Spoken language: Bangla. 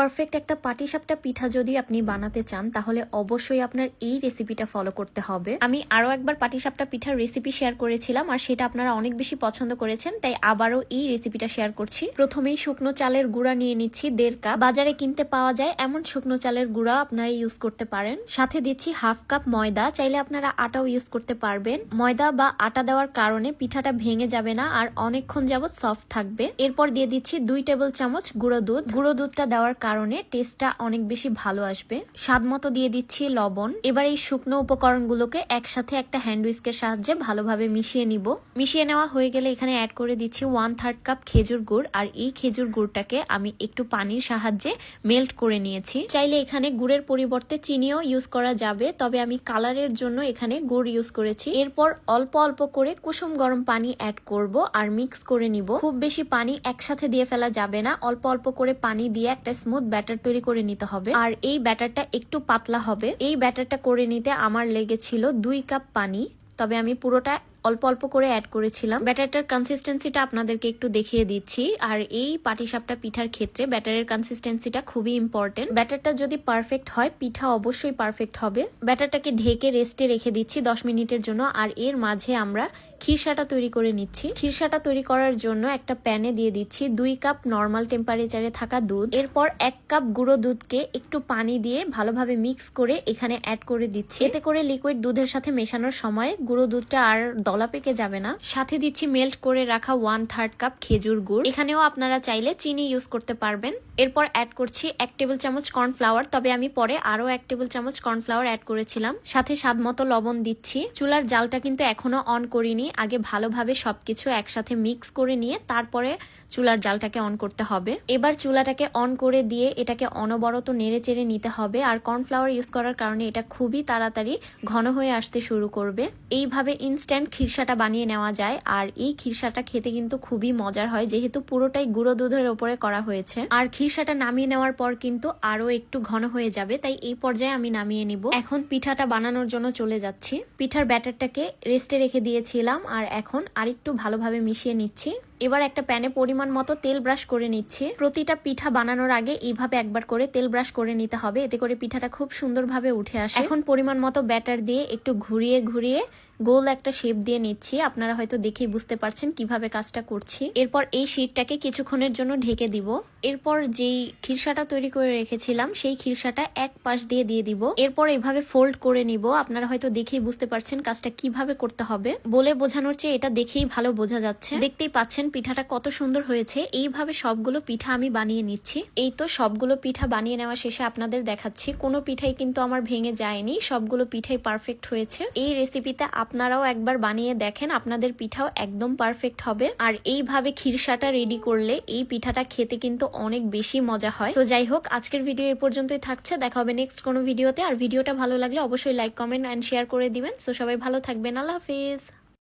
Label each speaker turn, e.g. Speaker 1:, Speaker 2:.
Speaker 1: পারফেক্ট একটা পাটিসাপটা পিঠা যদি আপনি বানাতে চান, তাহলে অবশ্যই আপনার এই রেসিপিটা ফলো করতে হবে। আমি আরও একবার পাটিসাপটা পিঠার রেসিপি শেয়ার করেছিলাম, আর সেটা আপনারা অনেক বেশি পছন্দ করেছেন, তাই আবারও এই রেসিপিটা শেয়ার করছি। প্রথমেই শুকনো চালের গুঁড়া নিয়ে নিচ্ছি দেড় কাপ। বাজারে কিনতে পাওয়া যায় এমন শুকনো চালের গুঁড়া আপনারা ইউজ করতে পারেন। সাথে দিচ্ছি হাফ কাপ ময়দা, চাইলে আপনারা আটাও ইউজ করতে পারবেন। ময়দা বা আটা দেওয়ার কারণে পিঠাটা ভেঙে যাবে না, আর অনেকক্ষণ যাবৎ সফট থাকবে। এরপর দিয়ে দিচ্ছি দুই টেবিল চামচ গুঁড়ো দুধ। গুঁড়ো দুধটা দেওয়ার কারণে টেস্টটা অনেক বেশি ভালো আসবে। স্বাদ মতো দিয়ে দিচ্ছি লবণ। এবার এই শুকনো উপকরণগুলোকে একসাথে একটা হ্যান্ড সাহায্যে ভালোভাবে মিশিয়ে নিব। মিশিয়ে নেওয়া হয়ে গেলে এখানে অ্যাড করে দিচ্ছি ওয়ান থার্ড কাপ খেজুর গুড়। আর এই খেজুর গুড়টাকে আমি একটু পানির সাহায্যে মেল্ট করে নিয়েছি। চাইলে এখানে গুড়ের পরিবর্তে চিনিও ইউজ করা যাবে। তবে আমি কালারের জন্য এখানে গুড় ইউজ করেছি। এরপর অল্প অল্প করে কুসুম গরম পানি অ্যাড করব আর মিক্স করে নিব। খুব বেশি পানি একসাথে দিয়ে ফেলা যাবে না। অল্প অল্প করে পানি দিয়ে একটা স্মুথ ব্যাটার তৈরি করে নিতে হবে। আর এই ব্যাটারটা একটু পাতলা হবে। এই ব্যাটারটা করে নিতে আমার লেগেছিল দুই কাপ পানি। তবে আমি পুরোটা অল্প অল্প করে অ্যাড করেছিলাম। ব্যাটারটার কনসিস্টেন্সিটা আপনাদেরকে একটু দেখিয়ে দিচ্ছি। আর এই পাটিসাপটা পিঠার ক্ষেত্রে ব্যাটারের কনসিস্টেন্সিটা খুবই ইম্পর্টেন্ট ব্যাটারটা যদি পারফেক্ট হয়, পিঠা অবশ্যই পারফেক্ট হবে। ব্যাটারটাকে ঢেকে রেস্টে রেখে দিচ্ছি দশ মিনিটের জন্য। আর এর মাঝে আমরা খিরসাটা তৈরি করে নিচ্ছি। খিরসাটা তৈরি করার জন্য একটা প্যানে দিয়ে দিচ্ছি দুই কাপ নর্মাল টেম্পারেচারে থাকা দুধ। এরপর এক কাপ গুঁড়ো দুধকে একটু পানি দিয়ে ভালোভাবে মিক্স করে এখানে অ্যাড করে দিচ্ছি। এতে করে লিকুইড দুধের সাথে মেশানোর সময় গুঁড়ো দুধটা আর দলা পেকে যাবে না। সাথে দিচ্ছি মেল্ট করে রাখা ওয়ান থার্ড কাপ খেজুর গুড়। এখানেও আপনারা চাইলে চিনি ইউজ করতে পারবেন। এরপর অ্যাড করছি এক টেবিল চামচ কর্নফ্লাওয়ার তবে আমি পরে আরও এক টেবিল চামচ কর্নফ্লাওয়ার অ্যাড করেছিলাম। সাথে স্বাদ মতো লবণ দিচ্ছি। চুলার জালটা কিন্তু এখনও অন করিনি। আগে ভালোভাবে সবকিছু একসাথে মিক্স করে নিয়ে তারপরে চুলার জালটাকে অন করতে হবে। এবার চুলাটাকে অন করে দিয়ে এটাকে অনবরত নেড়ে চেড়ে নিতে হবে আর কর্নফ্লাওয়ার ইউজ করার কারণে এটা খুবই তাড়াতাড়ি ঘন হয়ে আসতে শুরু করবে। এইভাবে ইনস্ট্যান্ট খিরসাটা বানিয়ে নেওয়া যায় আর এই খিরসাটা খেতে কিন্তু খুবই মজার হয় যেহেতু পুরোটাই গুঁড়ো দুধের ওপরে করা হয়েছে। আর খিরসাটা নামিয়ে নেওয়ার পর কিন্তু আরও একটু ঘন হয়ে যাবে তাই এই পর্যায়ে আমি নামিয়ে নিব। এখন পিঠাটা বানানোর জন্য চলে যাচ্ছি। পিঠার ব্যাটারটাকে রেস্টে রেখে দিয়েছিলাম। আর এখন আরেকটু ভালোভাবে মিশিয়ে নিচ্ছি। এবার একটা প্যানে পরিমাণ মতো তেল ব্রাশ করে নিচ্ছি। প্রতিটা পিঠা বানানোর আগে এইভাবে একবার করে তেল ব্রাশ করে নিতে হবে। এতে করে পিঠাটা খুব সুন্দরভাবে উঠে আসে। এখন পরিমাণ মতো ব্যাটার দিয়ে একটু ঘুরিয়ে ঘুরিয়ে গোল একটা শেপ দিয়ে নিচ্ছি। আপনারা হয়তো দেখেই বুঝতে পারছেন কীভাবে কাজটা করছি। এরপর এই শীটটাকে কিছুক্ষণের জন্য ঢেকে দিব। এরপর যেই খিরসাটা তৈরি করে রেখেছিলাম, সেই খিরসাটা এক পাশ দিয়ে দিয়ে দিব। এরপর এইভাবে ফোল্ড করে নিব। আপনারা হয়তো দেখেই বুঝতে পারছেন কাজটা কীভাবে করতে হবে। বলে বোঝানোর চেয়ে এটা দেখেই ভালো বোঝা যাচ্ছে। দেখতেই পাচ্ছেন পিঠাটা কত সুন্দর হয়েছে, এইভাবে সবগুলো পিঠা আমি বানিয়ে নিচ্ছি। এই তো সবগুলো পিঠা বানিয়ে নেওয়া শেষে আপনাদের দেখাচ্ছি। কোনো পিঠাই কিন্তু আমার ভেঙে যায়নি, সবগুলো পিঠাই পারফেক্ট হয়েছে। এই রেসিপিতে আপনারাও একবার বানিয়ে দেখেন, আপনাদের পিঠাও একদম পারফেক্ট হবে। আর এইভাবে খিরসাটা রেডি করলে এই পিঠাটা খেতে কিন্তু অনেক বেশি মজা হয়। তো যাই হোক, আজকের ভিডিও এ পর্যন্তই থাকছে। দেখা হবে নেক্সট কোনো ভিডিওতে আর ভিডিওটা ভালো লাগলে অবশ্যই লাইক কমেন্ট অ্যান্ড শেয়ার করে দিবেন। সো সবাই ভালো থাকবেন। আল্লাহ হাফিজ।